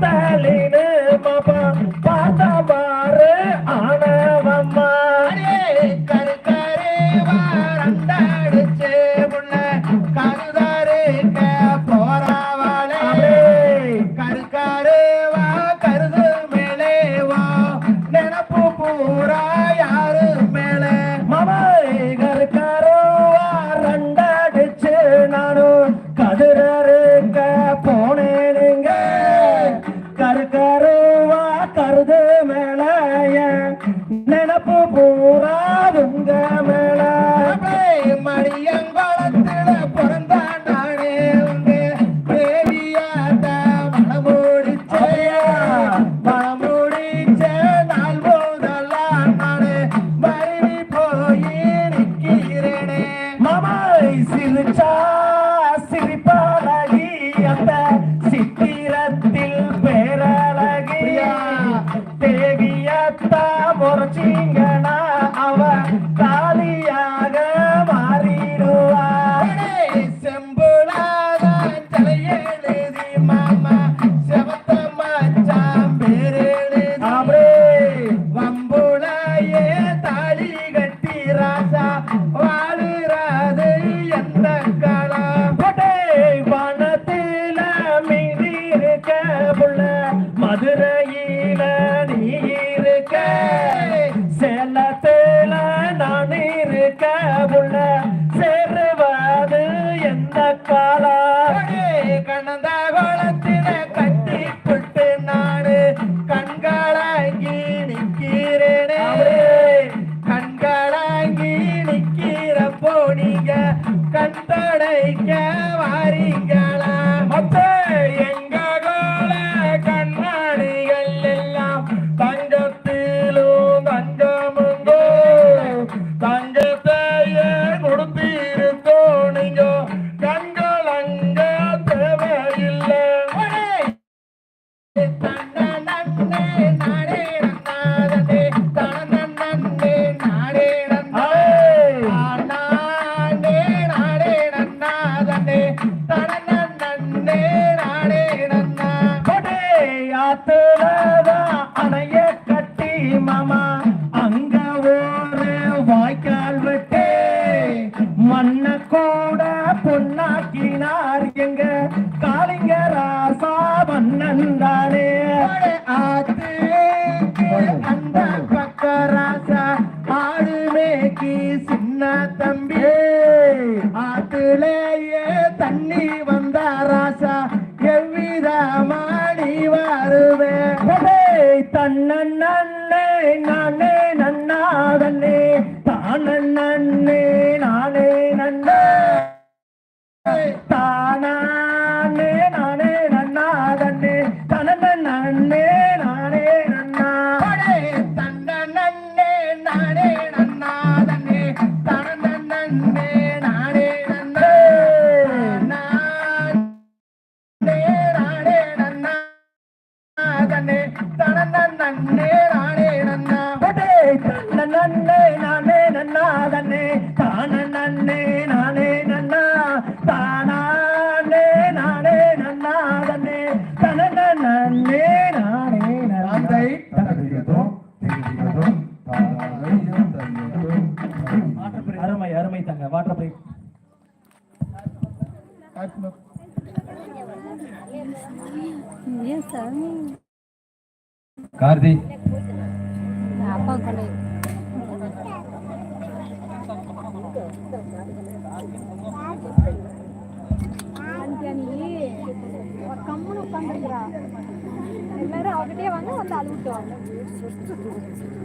tele. பூவா கருது மேலைய. நினப்பு பூரா இருக்க உள்ள சேருவது எந்த காலா? கணந்த கோலத்தின கட்டி புட்டு நாடு கண்களாங்கி நிக்கிறேனே கண்களாங்கி நிக்கிறப்போ நீங்க கண்தடைக்க வாரீங்க. நன்னே தடன நன்னே நாடே நன்னா. கொடே ஆத்துல அணைய கட்டி மாமா. நான் நன்னே நானே நன்னே தானே நானே நன்னா தன்னே தன நன்னே நானே நன்னா. தன்ன நன்னே நானே நன்னா தன்னே தன நன்னே நானே நன்னா. நானே நானே நன்னா நன்னே கார்த்தி. கம்முன்னு உட்காந்துருக்குறா எல்லாரும் அவகிட்டே வாங்க வந்து அழுவிட்டு வாங்க